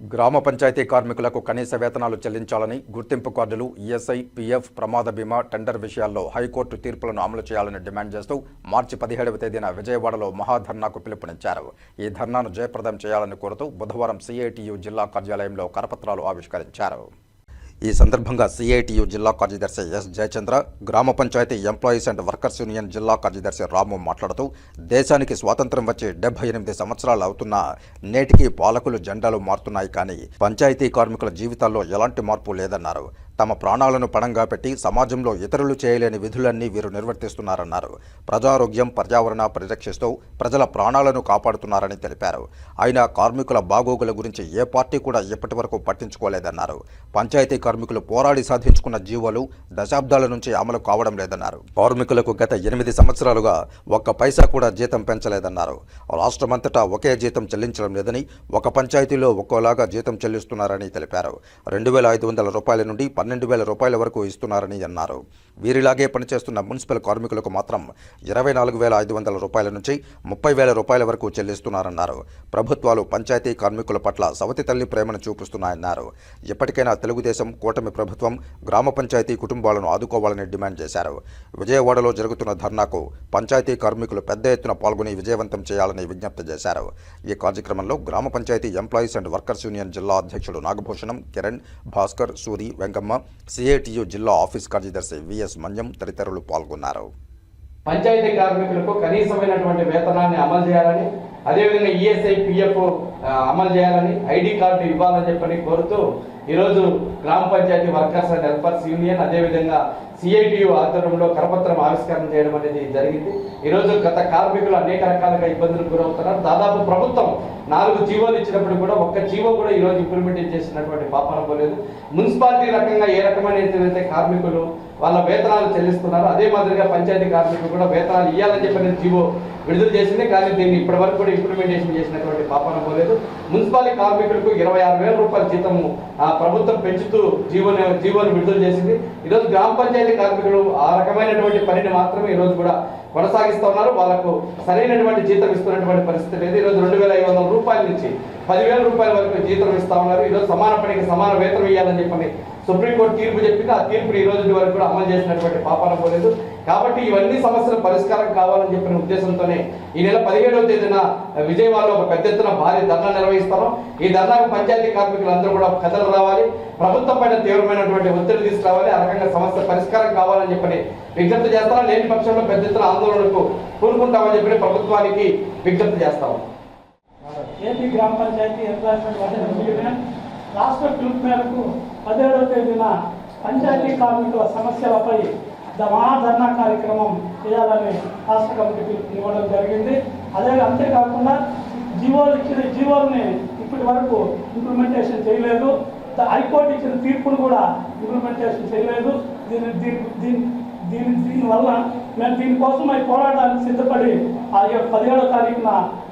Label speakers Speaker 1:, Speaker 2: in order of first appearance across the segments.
Speaker 1: గ్రామ పంచాయతీ కార్మికులకు కనీస వేతనాలు చెల్లించాలని గుర్తింపు కార్డులు ఈఎస్ఐ పీఎఫ్ ప్రమాద బీమా టెండర్ విషయాల్లో హైకోర్టు తీర్పులను అమలు చేయాలని డిమాండ్ చేస్తూ మార్చి పదిహేడవ తేదీన విజయవాడలో మహాధర్నాకు పిలుపునిచ్చారు. ఈ ధర్నాను జయప్రదం చేయాలని కోరుతూ బుధవారం సిఐటియు జిల్లా కార్యాలయంలో కరపత్రాలు ఆవిష్కరించారు. ఈ సందర్భంగా సిఐటియు జిల్లా కార్యదర్శి ఎస్ జయచంద్ర గ్రామ panchayati employees and workers union జిల్లా కార్యదర్శి రాము మాట్లాడుతూ దేశానికి స్వాతంత్రం వచ్చి డెబ్బై ఎనిమిది సంవత్సరాలు అవుతున్నా నేటికి పాలకులు జెండాలు మారుతున్నాయి కానీ పంచాయతీ కార్మికుల జీవితాల్లో ఎలాంటి మార్పు లేదన్నారు. తమ ప్రాణాలను పణంగా పెట్టి సమాజంలో ఇతరులు చేయలేని విధులన్నీ వీరు నిర్వర్తిస్తున్నారన్నారు. ప్రజారోగ్యం పర్యావరణ పరిరక్షిస్తూ ప్రజల ప్రాణాలను కాపాడుతున్నారని తెలిపారు. అయినా కార్మికుల బాగోగుల గురించి ఏ పార్టీ కూడా ఇప్పటి వరకు పట్టించుకోలేదన్నారు. పంచాయతీ కార్మికులు పోరాడి సాధించుకున్న జీవోలు దశాబ్దాల నుంచి అమలు కావడం లేదన్నారు. కార్మికులకు గత ఎనిమిది సంవత్సరాలుగా ఒక్క పైసా కూడా జీతం పెంచలేదన్నారు. రాష్ట్రమంతటా ఒకే జీతం చెల్లించడం లేదని ఒక పంచాయతీలో ఒక్కోలాగా జీతం చెల్లిస్తున్నారని తెలిపారు. రెండు వేల ఐదు వందల రూపాయల నుండి పన్నెండు వేల రూపాయల వరకు ఇస్తున్నారని అన్నారు. వీరిలాగే పనిచేస్తున్న మున్సిపల్ కార్మికులకు మాత్రం ఇరవై నాలుగు వేల ఐదు వందల రూపాయల నుంచి ముప్పై వేల రూపాయల వరకు చెల్లిస్తున్నారన్నారు. ప్రభుత్వాలు పంచాయతీ కార్మికుల పట్ల సవతి తల్లి ప్రేమను చూపిస్తున్నాయన్నారు. ఇప్పటికైనా తెలుగుదేశం కూటమి ప్రభుత్వం గ్రామ పంచాయతీ కుటుంబాలను ఆదుకోవాలని డిమాండ్ చేశారు. విజయవాడలో జరుగుతున్న ధర్నాకు పంచాయతీ కార్మికులు పెద్ద ఎత్తున పాల్గొని విజయవంతం చేయాలని విజ్ఞప్తి చేశారు. ఈ కార్యక్రమంలో గ్రామ panchayati employees and workers union జిల్లా అధ్యక్షుడు నాగభూషణం కిరణ్ భాస్కర్ సూరి వెంకమ్మ సిఐటియు జిల్లా ఆఫీస్ కార్యదర్శి విఎస్ మంజం తదితరులు పాల్గొన్నారు.
Speaker 2: పంచాయతీ కార్మికులకు కనీసమైనటువంటి వేతనాన్ని అమలు చేయాలని అదేవిధంగా ఈఎస్ఐ పిఎఫ్ అమలు చేయాలని ఐడి కార్డు ఇవ్వాలని చెప్పని కోరుతూ ఈరోజు గ్రామ panchayati workers and helpers union అదేవిధంగా సిఐటియు ఆధ్వర్యంలో కరపత్రం ఆవిష్కరణ చేయడం అనేది జరిగింది. ఈరోజు గత కార్మికులు అనేక రకాలుగా ఇబ్బందులకు గురవుతున్నారు. దాదాపు ప్రభుత్వం నాలుగు జీవోలు ఇచ్చినప్పుడు కూడా ఒక్క జీవో కూడా ఈరోజు ఇంప్లిమెంట్ చేసినటువంటి పాపన పోలేదు. మున్సిపాలిటీ రకంగా ఏ రకమైన అయితే కార్మికులు వాళ్ళ వేతనాలు చెల్లిస్తున్నారు అదే మాదిరిగా పంచాయతీ కార్మికులు కూడా వేతనాలు ఇవ్వాలని చెప్పిన జీవో విడుదల చేసింది. కానీ దీన్ని ఇప్పటి వరకు కూడా ఇంప్లిమెంటేషన్ చేసినటువంటి పాపన పోలేదు. మున్సిపాలిటీ కార్మికులకు ఇరవై ఆరు వేల రూపాయల జీతము ఆ ప్రభుత్వం పెంచుతూ జీవన జీవోని విడుదల చేసింది. ఈరోజు గ్రామ పంచాయతీ కార్మికులు ఆ రకమైనటువంటి పనిని మాత్రమే ఈరోజు కూడా కొనసాగిస్తూ ఉన్నారు. వాళ్ళకు సరైనటువంటి జీతం ఇస్తున్నటువంటి పరిస్థితి లేదు. ఈరోజు రెండు వేల ఐదు వందల రూపాయల నుంచి పదివేల రూపాయల వరకు జీతం ఇస్తా ఉన్నారు. ఈరోజు సమాన పనికి సమాన వేతనం ఇవ్వాలని చెప్పని సుప్రీంకోర్టు తీర్పు చెప్పింది. ఆ తీర్పుని ఈ రోజు వరకు కూడా అమలు చేసినటువంటి పాపాన పోలేదు. కాబట్టి ఇవన్నీ సమస్యల పరిష్కారం కావాలని చెప్పిన ఉద్దేశంతోనే ఈ నెల పదిహేడవ తేదీన విజయవాడలో ఒక పెద్ద ఎత్తున భారీ ధర్నా నిర్వహిస్తాను ఈ ధర్నాకు పంచాయతీ కార్మికులందరూ కూడా కథలు రావాలి. ప్రభుత్వం పైన తీవ్రమైనటువంటి ఒత్తిడి తీసుకురావాలి. ఆ రకంగా సమస్య పరిష్కారం కావాలని చెప్పని విజ్ఞప్తి చేస్తాను. లేని పక్షంలో పెద్ద ఎత్తున ఆందోళనకు కూరుకుంటామని చెప్పి ప్రభుత్వానికి విజ్ఞప్తి చేస్తాము.
Speaker 3: ఏపీ గ్రామ పంచాయతీ ఎంప్లాయ్మెంట్ వర్కర్స్ యూనియన్ రాష్ట్ర పిలుపు మేరకు పదిహేడవ తేదీన పంచాయతీ కార్మికుల సమస్యలపై మహాధర్నా కార్యక్రమం చేయాలని రాష్ట్ర కమిటీ ఇవ్వడం జరిగింది. అదే అంతేకాకుండా జీవోలు ఇచ్చిన జీవోల్ని ఇప్పటి వరకు ఇంప్లిమెంటేషన్ చేయలేదు. హైకోర్టు ఇచ్చిన తీర్పును కూడా ఇంప్లిమెంటేషన్ చేయలేదు. దీని దీని దీని దీని దీనివల్ల మేము దీనికోసం అవి పోరాటానికి సిద్ధపడి ఆ యొక్క పదిహేడో తారీఖున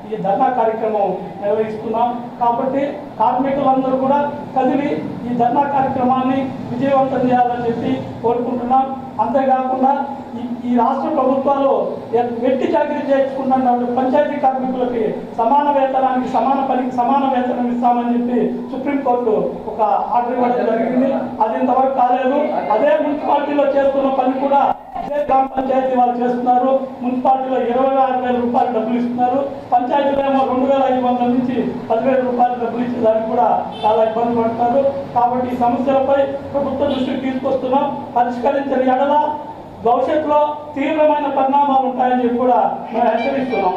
Speaker 3: ఈ ధర్నా కార్యక్రమం నిర్వహిస్తున్నాం. కాబట్టి కార్మికులందరూ కూడా కదిలి ఈ ధర్నా కార్యక్రమాన్ని విజయవంతం చేయాలని చెప్పి కోరుకుంటున్నాం. అంతేకాకుండా ఈ రాష్ట్ర ప్రభుత్వాలు వెట్టి చాకరీ చేర్చుకున్న పంచాయతీ కార్మికులకి సమాన వేతనానికి సమాన పనికి సమాన వేతనం ఇస్తామని చెప్పి సుప్రీంకోర్టు ఒక ఆర్డర్ ఇవ్వడం జరిగింది. అది ఇంతవరకు కాలేదు. అదే మున్సిపాలిటీలో చేస్తున్న పని కూడా అదే గ్రామ పంచాయతీ వాళ్ళు చేస్తున్నారు. మున్సిపాలిటీలో ఇరవై ఆరు వేల రూపాయలు డబ్బులు ఇస్తున్నారు. పంచాయతీలో ఏమో రెండు వేల ఐదు వందల నుంచి పదివేల రూపాయలు డబ్బులు ఇచ్చేదానికి కూడా చాలా ఇబ్బంది పడుతున్నారు. కాబట్టి ఈ సమస్యలపై ప్రభుత్వ దృష్టికి తీసుకొస్తున్నాం. పరిష్కరించిన ఎడల భవిష్యత్తులో తీవ్రమైన పరిణామాలు ఉంటాయని చెప్పి కూడా మేము హెచ్చరిస్తున్నాం.